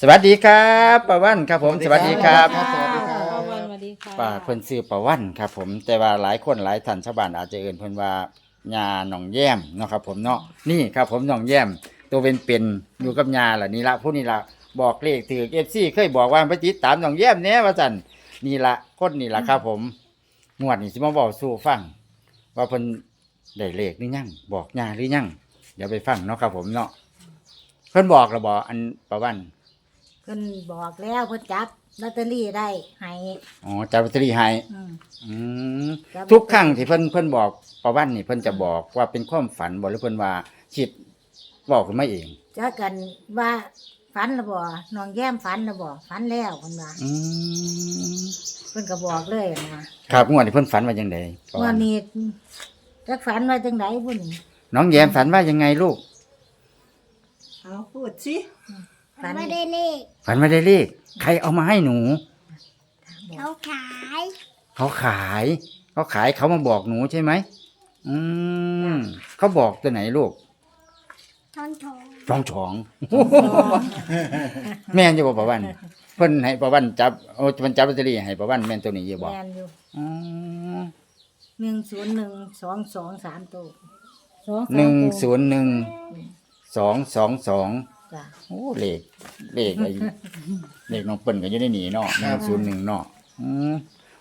สวัสดีครับป้าวันครับผม สวัสดีครับสวัสดีครับ ป้าวันสวัสดีค่ะป้าเพิ่นซื้อป้าวันครับ ผม แต่ว่าหลายคนหลายท่านชาวบ้านอาจจะเอ่นเพิ่นว่ายาหนองแย้มเนาะครับ ผมเนาะนี่ครับ ผมหนองแย้มตัวเป็นเป็นๆอยู่กับยาล่ะนี่ละผู้นี้ละบอกเลขถือเอฟซีเคยบอกว่าไปติดตามหนองแย้มแหน่ว่าจันนี่ละคนนี่ละครับ ผมงวดนี้สิมาบอกสู่ฟังว่าเพิ่นได้เลขหรือยังบอกยาหรือยังเดี๋ยวไปฟังเนาะครับ ผมเนาะเพิ่นบอกระบออันป้าวัน เพิ่นบอกแล้วเพิ่นจับลอตเตอรี่ได้ให้อ๋อจับลอตเตอรี่ให้อืมอืมจับทุกครั้งที่เพิ่นเพิ่นบอกประวันนี่เพิ่นจะบอกว่าเป็นความฝันบอกหรือเพิ่นว่าคิดบอกขึ้นมาเองจะกันว่าฝันและบ่น้องแย้มฝันและบ่ฝันแล้วเพิ่นว่าอืมเพิ่นก็บอกเลยนะครับงวดนี้เพิ่นฝันว่าจังไดประวันนี้จักฝันว่าจังไดพุ่นน้องแยมฝันว่ายังไงลูกเอาพูดสิ ฝันไม่ได้เลขฝันว่าได้เลขใครเอามาให้หนู เขาขายเขาขายเขาขายเขามาบอกหนูใช่ไหมอืมเขาบอกตัวไหนลูกทอนทองจองฉอง แม่นอยู่บ่ประวันเพิ่นให้ประวันจับโอ้มันจับลอตเตอรี่ให้ประวันแม่นตัวนี้อยู่บ่แม่นอยู่อืม10122ตัวสองหนึ่งศูนย์หนึ่งสองสองสอง จ้ะโอ้เลขเลขไอ้ เลขน้องเปิ้นก็อยู่ในนี่เนาะหนึ่งศูนย์หนึ่งเนาะอืม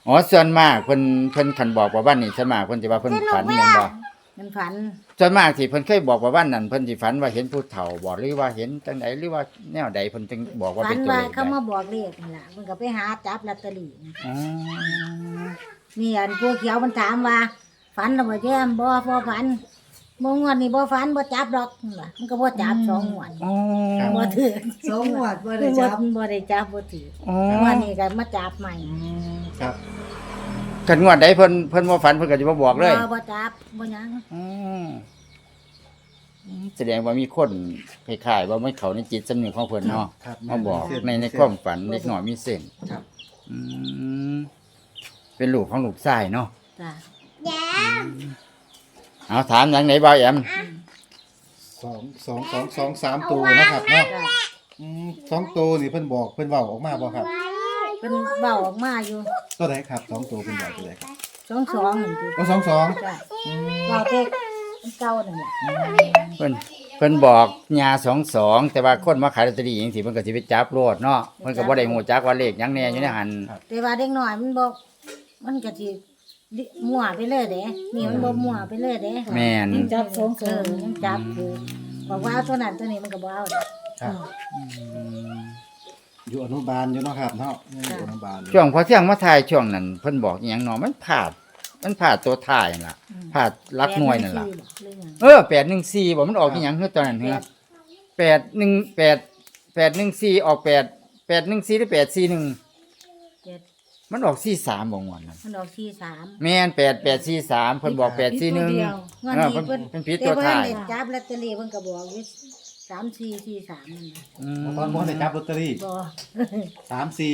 อ๋อส่วนมากเพิ่นเพิ่นคันบอกว่าวันนี้ส่วนมากเพิ่นสิว่าเพิ่นฝันแม่นบ่มันฝันส่วนมากที่เพิ่นเคยบอกว่าวันนั้นเพิ่นสิฝันว่าเห็นผู้เฒ่าบ่หรือว่าเห็นจังไดหรือว่าแนวใดเพิ่นจึงบอกว่าฝัเป็นนตัวว่าเลขเขาได้มาบอกเลขนี่ล่ะมันก็ไปหาจับลอตเตอรี่อ๋อนี่อันพวกเขียวมันถามว่า ฝันหรือบ่แย้มบ่บ่ฝัน บ่งวดนี่บ่ฝันบ่จับดอกนั่นล่ะมันก็บ่จับสองงวดอ๋อบ่ถือสองหวดบ่ได้จับบ่ได้จับบ่ถืออ๋องวดนี้ก็มาจับใหม่ครับคันงวดใดเพิ่นเพิ่นบ่ฝันเพิ่นก็สิบ่บอกเลยบ่บ่จับบ่หยังอืมแสดงว่ามีคนคล้ายๆว่าไม่เขาในจิตสำนึกของเพิ่นเนาะครับมาบอกเส้นในในเส้นความฝันเล็กหน่อยมีเส้นครับ อืมเป็นลูกของลูกชายเนาะจ้ะ แย้ เอาถามอย่างไหนบ่าวแอมสองสองสองสองสามตัวนะครับเนาะจ้ะอืมสองตัวนี่เพิ่นบอกเพิ่นเว้าออกมาบ่ครับเพิ่นเว้าออกมาอยู่ตัวไหนครับสองตัวเพิ่นบอกตัวไหนครับ22นั่นติอ๋อสองสองจ้ะเว้าแต่เก่านั่นแหละเพิ่นเพิ่นบอกยาสองสองแต่ว่าคนมาขายลอตเตอรี่จังซี่เพิ่นก็สิไปจับโลดเนาะเพิ่นก็บ่ได้ฮู้จักว่าเลขหยังแน่อยู่ในหันแต่ว่าเด็กน้อยมันบอก มันก็สิ มั่วไปเลยเด้นี่มันบ่มั่วไปเลยเด้แม่นจับสองสเออองยังจับอยู่บอกว่าเอาตัวนั้นตัวนี้มันก็บ่เอาดอกครับอยู่อนุบาลอยู่เนาะครับเนาะยังอยู่อนุบาลอยู่ช่วงพอเที่ยงมาถ่ายช่วงนั้นเพิ่นบอกอีหยังเนาะมันพลาด มันพลาดตัวถ่ายนั่นล่ะพลาดหลักหน่วยนั่นล่ะ แปดหงสี่บอกเรื่องหยังเออ814บ่มันออกอีหยังคือตอนนั้นเหรอ818 814ออก8 814หรือ841เจ็ด มันออก43บ่งวดนั้นมันออกสี่สามแม่น8843เพิ่นบอก841งวดเออนี้เพิ่นเพิ่นเพิ่นผิดแต่ตัวว่าถ่ายเด็จับลอตเตอรี่เพิ่นก็บอกอยู่สามสี่สี่สามนั่นน่ะอืมตอนบ่ได้จับลอตเตอรี่บ่สามสี่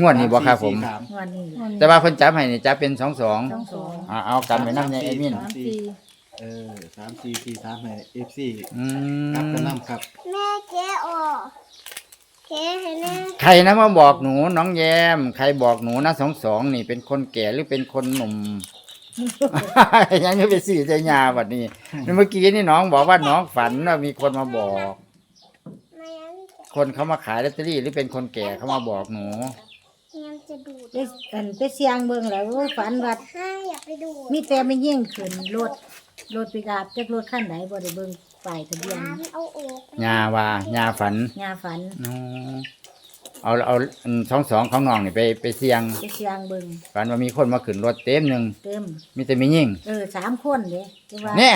งวดนี้บ่ครับผม สาสี่สามงวดนี้ล่ะแต่ว่าเพิ่นจับให้นี่จับเป็น22สองสองอ่าเอากันไปนำในเอมินสามสี่เออสามสี่สี่สามให้เอฟซีอืครับกันมนำครับ แม่เจ๊ออก เจ๊ให้แม่ใครนะมาบอกหนูน้องแยม ใครบอกหนูนะสองสองนี่เป็นคนแก่หรือเป็นคนหนุ่ม ยังไม่ไปสื่อใจยาบัดนี้เมื่อกี้นี่น้องบอกว่าน้องฝันว่ามีคนมาบอก ไม่งั้นคนเขามาขายลอตเตอรี่หรือเป็นคนแก่เขามาบอกหนูยังจะดูดไปอันไปเสียงเบิ่งแล้วโอ้ยฝันว่า ให้อย่าไปดูดมีแต่ไม่ยิ่งขึ้นรถรถปิกอัพจักรถคันไหนบ่ได้เบิ่ง ป้ายทะเบียนน้ำเอาออกยาว่ายาฝันยาฝันอ๋อเอาเอาอันสองสองของน้องนี่ไปไปเสี่ยงไปเสียงเบิ่งฝันว่ามีคนมาขึ้นรถเต็มหนึ่งเต็มมีแต่มียิ่งเออสามคนเด้แต่ว่าแน่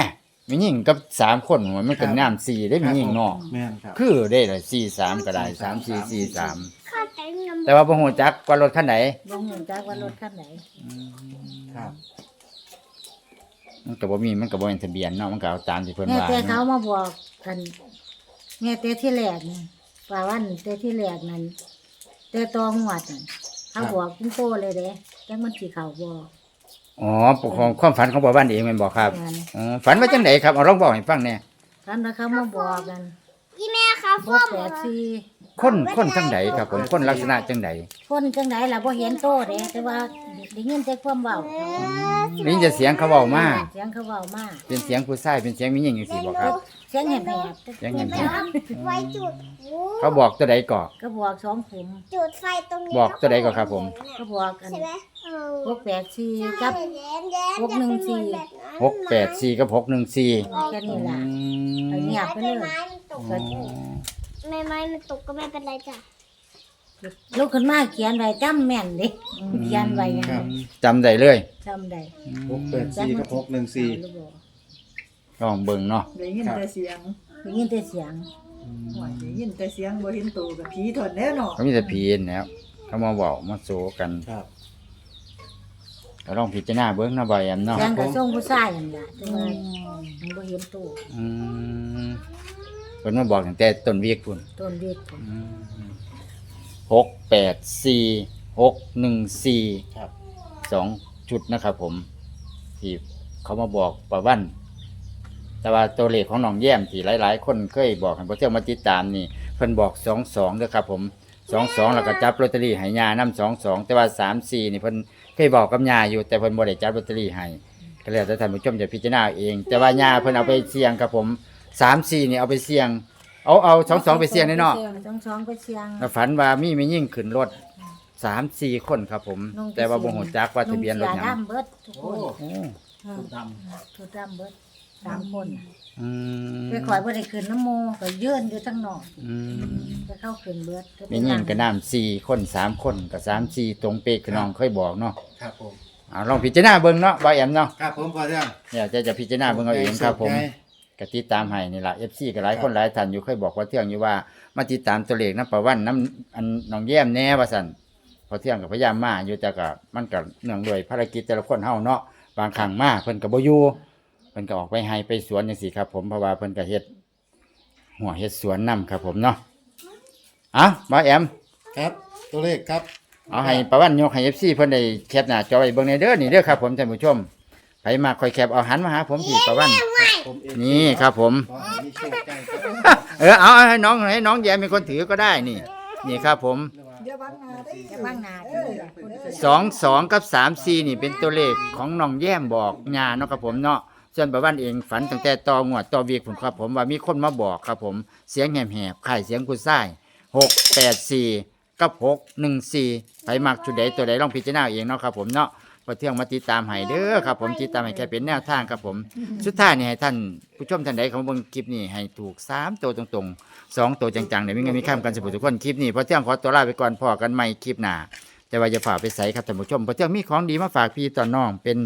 มียิ่งกับสามคนมันมันเป็นน้ำสี่ได้มียิ่งเนอกแม่นครับคือได้เลยสี่สามก็ได้สามสี่สี่สามเข้าใจเงินแต่ว่าบ่ฮู้จักว่ารถคันไหนบ่ฮู้จักว่ารถคันไหนครับ มันก็บ่มีมันก็บ่เป็นทะเบียนเนาะมันก็เอาตามที่เพิ่นแม่ว่าแต่เขาเนาะมาบอกกันแม่แต่ที่แรกนี่ว่าวันแต่ที่แรกนั้นแต่ตองหวดนั่นเขาบอกคุณโตเลยเด้จังมันสิเข้าบ่อ๋อปกครองความฝันของบ่าวบ้านเองแม่นบ่ครับนั่นอ๋อฝันว่าจังไดครับเอาลองบอกให้ฟังแหน่คันว่าเขามาบอกกันอีแม่ครับบ่พ่อแปดสี่ คนคนจังใดครับผมคนลักษณะจังใดคนจังไดล่ะบ่เห็นโตเด้แต่ว่าได้ยินแต่ความเว้านี่จะเสียงเขาเว้ามาเสียงเขาเว้ามาเป็นเสียงผู้ชายเป็นเสียงมีหญิงจังซี่บ่ครับ เสียงแหบเสียงแหบไว้จุดหูเขาบอกตัวใดก่อๆก็บอกสองขุมจุดไฟตรงนี้บอกตัวใดก่อนครับ ผมก็บอกกันใช่ไหมเออพวกแปดสี่กับแย้มแย้มหกหนึ่งสี่หกแปดสี่กับหกหนึ่งสี่แค่นี้ล่ะอืมเอาเงียบไปเลย ไม้มันตกไม่ไม้มันตกก็ไม่เป็นไรจ้ะลุกขึ้นมาเขียนไว้จำแม่นเด้อืมเขียนไว้ยังครับจำได้เลยจำได้หกแปดสี่กับหกหนึ่งสี่หรือบ่ลองเบิ่งเนาะได้ยินแต่เสียงได้ยินแต่เสียงหวยได้ยินแต่เสียงบ่เห็นตัวกับผีถอนแน่เนาะ เขามีแต่ผีนะครับเขามาบอกมาโซกันครับ ก็ลองพิจารณาเบิ่งเนาะบ่อยแอมเนาะเสียงก็ส่งผู้ชายนั่นล่ะแต่ว่ามันบ่เห็นตัวอืม เพิ่นมาบอกตั้งแต่ต้นวีคพุ่นต้นเด็กพุ่นหกแปดสี่หกหนึ่งสี่ครับ สองชุดนะครับผมที่เขามาบอกประวัน แต่ว่าตัวเลขของน้องแย้มที่หลายๆ คนเคยบอกให้พวกเที่ยวมาติดตามนี่เพิ่นบอกสองสองด้วยครับผมสองสองแล้วก็จับลอตเตอรี่ให้ยานํสองสองแต่ว่าสามสี่นี่เพิ่นเคยบอกกับยาอยู่แต่เพิ่นบ่ได้จับลอตเตอรี่ให้ก็แล้วแต่ท่านผู้ชมจะพิจารณาเอง แต่ว่ายาเพิ่นเอาไปเสี่ยงครับผม สามสี่นี่เอาไปเสี่ยง เอาเอาสองสองไปเสี่ยงแน่เนาะสองสองไปเสียง แล้วฝันว่ามีไม่ยิ่งขึ้นรถสามสี่คนครับผมลงไปแต่ว่าบ่ฮู้จักว่าทะเบียนรถหยังนุ่งเสื้อดำเบิดทุกคนโอ้เออดชุดดำเบิดสามคนน่ะอืมไปขอยบ่ได้ขึ้นน้ำโมก็เยื่นอยู่ทั้งนอกอืมไปเข้าขึ้นเบิดมียิ่งก็น้ำสี่คนสามคนกับสามสี่ตรงเป๊กคือน้องเคยบอกเนาะำครับผม เอาลองพิจารณาเบิ่งเนาะบ่าแอมเนาะครับผมพอเรื่องอยากจะจะพิจารณาเบิ่งเอาเองครับผม ใจ ก็ติดตามให้นี่ล่ะ FC ก็หลายคนหลายท่านอยู่เคยบอกว่าเที่ยงอยู่ว่ามาติดตามตัวเลขนํประวันน้ำอันน้องแย้มแน่ว่าซั่นพอเที่ยงก็พยายามมาอยู่แต่ก็มันก็เนื่องด้วยภารกิจแต่ละคนเฮาเนาะบางครั้งมาเพิ่นก็บ่อยู่เพิ่นก็ออกไปให้ไปสวนจังซี่ครับ ผมเพราะว่าเพิ่นก็เฮ็ดหัวเฮ็ดสวนนํครับ ผมเนาะเอะบ่าแอม ครับ ตัวเลขครับ เอาให้ประวันยกให้ FC เพิ่นได้แคปหน้าจอไว้เบิ่งในเด้อนี่เด้อครับผมท่านผู้ชม ไผมาคอยแคปเอาหันมาหาผมที่ประวัน ผมเองนี่ครับผม ขอให้มีโชคใจครับเออเอาให้น้องให้น้องแยมเป็นคนถือก็ได้นี่ นี่ครับผมอย่าบังหน้าได้จะบ้างหน้าเด้อคนเกิดสองสองกับสามสี่นี่เป็นตัวเลขของน้องแย้มบอกญาเนาะครับผมเนาะส่วนประวันเองฝันตั้งแต่ต่องวดต่อวีกผมครับผมว่ามีคนมาบอกครับผมเสียงแหบๆไข่เสียงกุไส้หกแปดสี่กับหกหนึ่งสี่ไปมักจุดใดตัวใดลองพิจารณาเองเนาะครับผมเนาะ พอเที่ยงมาติดตามให้เด้อครับ ผมติดตามให้แค่เป็นแนวทางครับผม สุดท้ายนี่ให้ท่านผู้ชมท่านใดของเบิ่งคลิปนี้ให้ถูกสามตัวตรงๆสองตัวจังๆเดี๋ยวมีเงินมีข้ามกันสมบูรณ์ทุกคนคลิปนี้พอเที่ยงขอตัวลาไปก่อนพอกันใหม่คลิปหน้าแต่ว่าจะฝากไปใส่ครับท่านผู้ชมเพราะเจ้ามีของดีมาฝากพี่ต่อน้องเป็น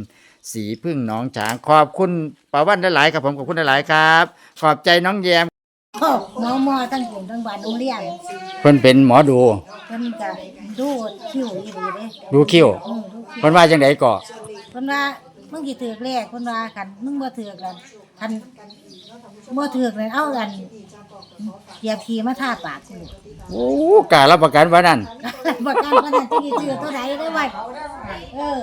สีพึ่งน้องช้างขอบคุณป้าวันหลายๆครับผมขอบคุณหลายๆครับ ขอบใจน้องแยมโอ้ หมอหมอทั้งกลุ่มทั้งบ้านโรงเรียนเพิ่นเป็นหมอดู เพิ่นก็ดูคิวอีหลีเด้ดูคิวอืมดูคิวเพิ่นว่าจังไดก่อเพิ่นว่ามึงสิถือกเลขเพิ่นว่าคันมึงบ่ถือกกันคันบ่ถือกเลยเอากันเหยียบขี่มาทาปากกูโอ้กล้ารับประกันว่านั่น บ่กันว่านั่นสิถือตัวใดได้ไว้เออ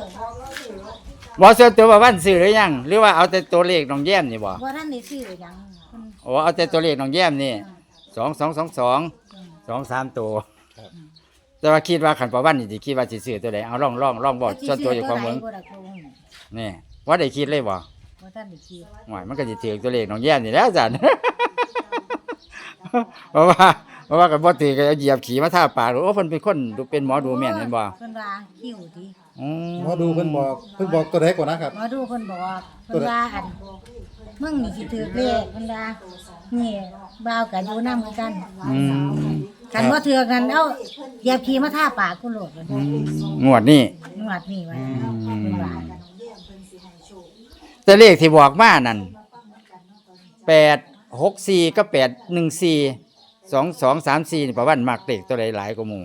บ่ส่วนตัวป้าวันซื้อหรือยัง หรือว่าเอาแต่ตัวเลขน้องแย้มนี่บ่บ่ทันได้ซื้อหยังเพิ่นโอ้เอาแต่ตัวเลขน้องแย้มนี่สองสองสองสองสองสามตัวแต่ว่าคิดว่าขันป้าวันนี่สิคิดว่าสิซื้อตัวใดเอาลองลองลองบอกส่วนตัวอยู่ของเมืองบ่ได้คงนี่ว่าได้คิดเลยบ่บ่ทันได้คิดหวยมันก็สิถือตัวเลขน้องแย้มนี่แหล้วจันเพราะว่าเพราะว่ากันบ่ถือก็เหยียบขี่มาท่าปากโอ้เพิ่นเป็นคนดูเป็นหมอดูแม่นเห็นบ่เพิ่นว่าคิวติ อืมหมอดูเพิ่นบอกเพิ่นบอกตัวใดก่อนนะครับ หมอดูเพิ่นบอกเพิ่นว่าอันมึงนี่สิถือกเลขเพิ่นว่านี่บ่าวกันอยู่นำกันอืมกันบ่ถือกันเอาเหยียบขี่มาท่าปากกูโลดเพิ่นอืมงวดนี้ นวดนี่ไว้อืเพิ่นมว่าแต่เลขที่บอกมานั่นแปดหกสี่ก็แปดหนึ่งสี่สองสองสามสี่นี่ประวันมักเลขตัวใดหลายกว่าหมู่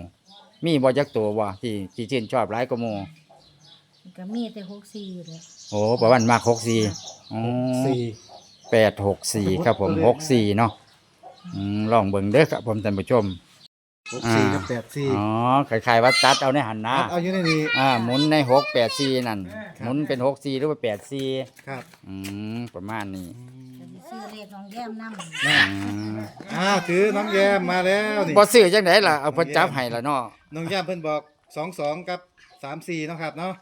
มีบ่จักตัวบ่ที่ที่ชื่นชอบหลายกว่าหมู่ก็มีแต่64อยู่เด้อโอ้ประวันมักหกสี่อ๋อสี่แปดหกสี่ครับผมหกสี่เนาะอืมลองเบิ่งเด้อครับผมท่านผู้ชม หกสี่กับแปดสี่อ๋อคล้ายๆว่าตัดเอาในหันหน้าเอาอยู่ในนี้อ่าหมุนในหกแปดสี่นั่นหมุนเป็นหกสี่หรือว่าแปดสี่ครับ อืมประมาณนี้ ซื้อเลขน้องแย้มนำน่ะอืมอ่าถือน้องแยมมาแล้วนี่บ่ซื้อจังไดล่ะเอาเพิ่นจับให้ละเนาะน้องแยมเพิ่นบอกสองสองกับสามสี่เนาะครับเนาะ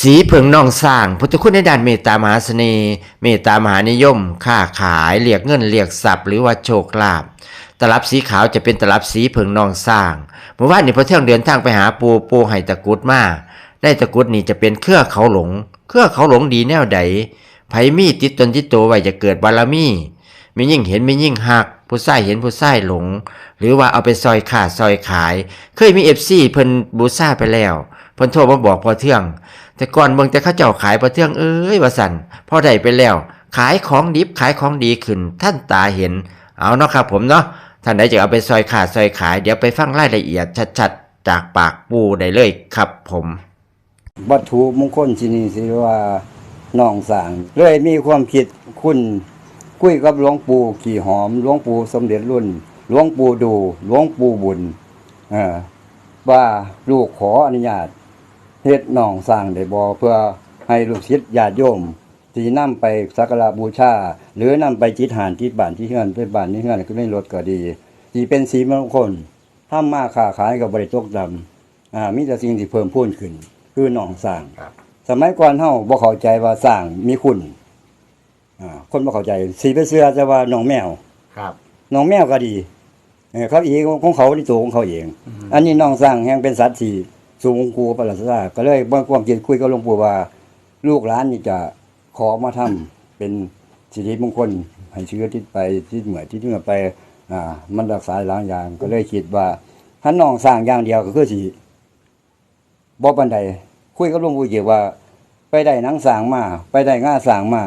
สีเผิงนองสร้างพุทธคุณในด้านเมตตามหาเสน่ห์เมตตามหานิยม ค้าขายเรียกเงินเรียกทรัพย์หรือว่าโชคลาภตลับสีขาวจะเป็นตลับสีเผิงนองสร้างเมื่อวานนี้พอเที่ยงเดินทางไปหาปูปูให้ตะกรุดมาได้ตะกรุดนี่จะเป็นเครือเขาหลง เครือเขาหลงดีแนวใด ไผมีติดตนติดตัวไว้จะเกิดบารมีมียิ่งเห็นมียิ่งหัก ผู้ใส่เห็นผู้ใส่หลง หรือว่าเอาไปซอยขาดซอยขาย เคยมีเอฟซีเพิ่นบูซ่าไปแล้วเพิ่นโทรมาบอกพอเที่ยงแต่ก่อนเบิ่งแต่เขาเจ้าขายปลาเทืองเอ้ยว่าสันพอได้ไปแล้ว ขายของดิบขายของดีขึ้น ท่านตาเห็น เอาเนาะครับผมเนาะท่านใดจะเอาไปซอยขาดซอยขาย เดี๋ยวไปฟังรายละเอียดชัดๆ จากปากปูได้เลยครับผม วัตถุมงคลที่นี่สิว่า น้องสาง เลยมีความคิดคุณคุยกับหลวงปู่ขี่หอมหลวงปู่สมเด็จรุ่นหลวงปู่ดูหลวงปู่บุญอว่าลูกขออนุญาตเฮ็ดน้องสร้างได้บ่เพื่อให้ลูกศิษย์ญาติโยมที่นำไปสักการะบูชา หรือนำไปจิตหานที่บ้านที่เฮือนไปบ้านที่เฮือนก็ได้รถก็ดีที่เป็นสีมงคลทำมาค้าขายกับบริตกดำอ่ามีแต่สิ่งที่เพิ่มพูนขึ้น คือหนองสร้างครับ สมัยก่อนเฮาบ่เข้าใจว่าสร้างมีคุณอ่าคนบ่เข้าใจสีไปเสื้อจะว่าหนองแมวครับหนองแมวก็ดีเออเขาอีกของเขาที่ตัวของเขาเอง อันนี้หนองสร้างแห่งเป็นสัตว์ที่สูงกูประหลาดซาก็เลยบ่ความคิดคุยกับหลวงปู่ว่า ลูกหลานนี่จะขอมาทำเป็นสิริมงคลให้เชื้อที่ไปที่เหมือที่เหมือไป อ่า มันรักษาหลายอย่าง ก็เลยคิดว่าถ้าน้องสร้างอย่างเดียวก็คือสิบ่ปานใด คุยกับหลวงปู่เกี่ยวว่า ไปได้หนังสร้างมา ไปได้ง่าสร้างมา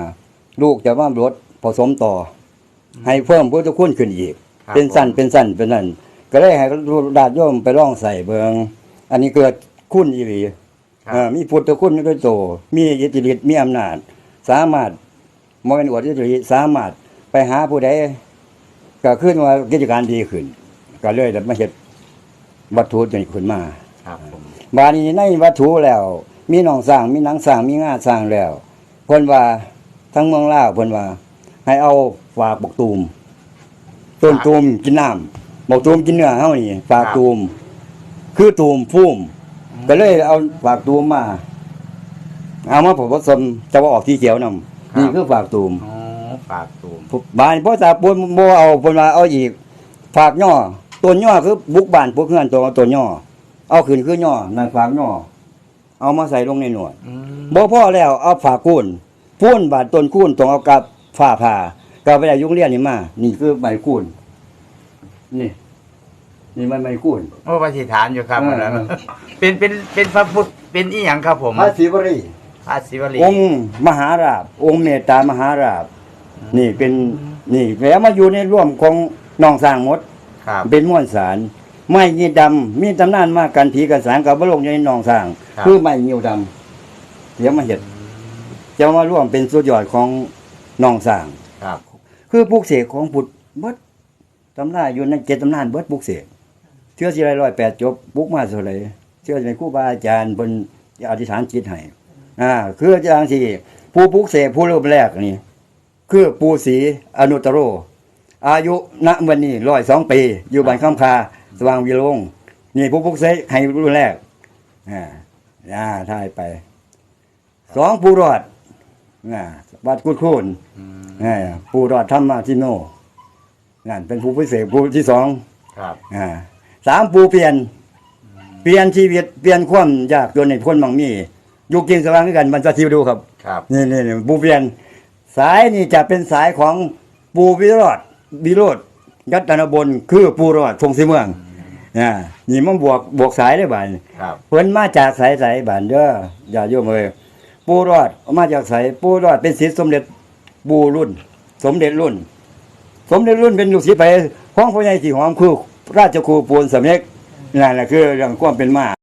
ลูกจะว่ารถผสมต่ออให้เพิ่มพุทธคุณขึ้นอีก ครับเป็นสั้นเป็นสั้นเป็นนั่นก็เลยให้ดาดโยมไปร่องใส่เบิงอันนี้เกิดคุณอีหลีครับ เอ่อมีพุทธคุณด้วยโตมีอิทธิฤทธิ์มีอำนาจ สามารถมเป็นอวดอิทธิฤทธิ์สามารถไปหาผู้ใดก็ขึ้นว่ากิจการดีขึ้น ก็เลยได้มาเฮ็ดวัตถุตัวนี้ขึ้นมา ครับผมบาดนี้ในวัตถุแล้ว มีหนองสร้างมีหนังสร้างมีงาสร้างแล้วเพิ่นว่าทั้งเมืองลาวเพิ่นว่า ให้เอาฝากบกตูมต้นตูมกินน้ำบกตูมกินเนื้อเฮานี่ฝากตูม คือตูมพุ่มก็เลยเอาฝากตูมมา เอามาผสมจะว่าออกที่เขียวนำนี่คือฝากตูมอ๋อปากตูมบานพ่อตาปนบ่เอาเพิ่นว่าเอาอีกฝากย่อต้นย่อคือบุกบ้านพวกเฮือนตัวต้นย่อ เอาขึ้นคือย่อนั่นฝากย่อเอามาใส่ลงในหนวดอืมบ่พอแล้วเอาฝากคูนพูนบาดต้นคูนต้องเอากับฝ้าผ่าก็ไปได้ยุงเรียนนี่มานี่คือไม้คูนนี่ นี่มันไม้คูนโอ้ปฏิฐานอยู่ครับเอออันนั้นเป็นเป็นเป็นพระพุทธเป็นอีหยังครับผมพระศิวรีพระศิวลีองค์มหาราบ องค์เมตตามหาราบ นี่เป็นนี่แล้วมาอยู่ในร่วมของน้องสร้างหมดครับเป็นม้วนสาร ไม้ยีดำมีตำนานมากกันผีกันสางกับบลงอยู่ในหนองสร้าง ครับ คือไม้ยีดำเดี๋ยวมาเห็ดจะมาร่วมเป็นสุดยอดของหนองสร้าง ครับ คือปลูกเสกของพุทธเบิดตำนานอยู่ในเจ็ดตำนานเบิดปลูกเสกเชื่อสิไรร้อยแปดจบปลูกมาเท่าไหรเชื่อในครูบาอาจารย์บนอธิษฐานจิตให้อ่าคืออาจารย์ที่ผู้ปลูกเสกผู้รูปแรกนี่คือปูศรีอนุตตโร อายุณวันนี้ร้อยสองปี อยู่บ้านข้ามคา สว่างวิโรงนี่ผู้ปลุกเสกให้รุ่นแรกอ่าอ่าท่ายไปสองผู้รอดอ่าวัดกุดคูนอ่าผู้รอดธรรมาทิโนนั่นเป็นผู้พิเศษผู้ที่สองครับอ่าสามผู้เปลี่ยน เปลี่ยนชีวิตเปลี่ยนความยากจนในคนบางมีอยู่กินสว่างด้วยกันมันจะทิวดูครับครับนี่นี่นี่ปูเปลี่ยนสายนี่จะเป็นสายของปูวิโรธวิโรธยัตนบลคือปูรอดทงสีเมือง อ่านี่มันบวกบวกสายได้บ่านครับเพิ่นมาจากสายสายบ้านเด้ออย่าโยมเอ้ยปูรอดมาจากสายปูรอดเป็นศิษย์สมเด็จปูรุ่น สมเด็จรุ่น สมเด็จรุ่นเป็นลูกศิษย์ไปของพ่อใหญ่ที่หอมคือราชครูปูนสำเร็จนั่นแหละคือเรื่องความเป็นมา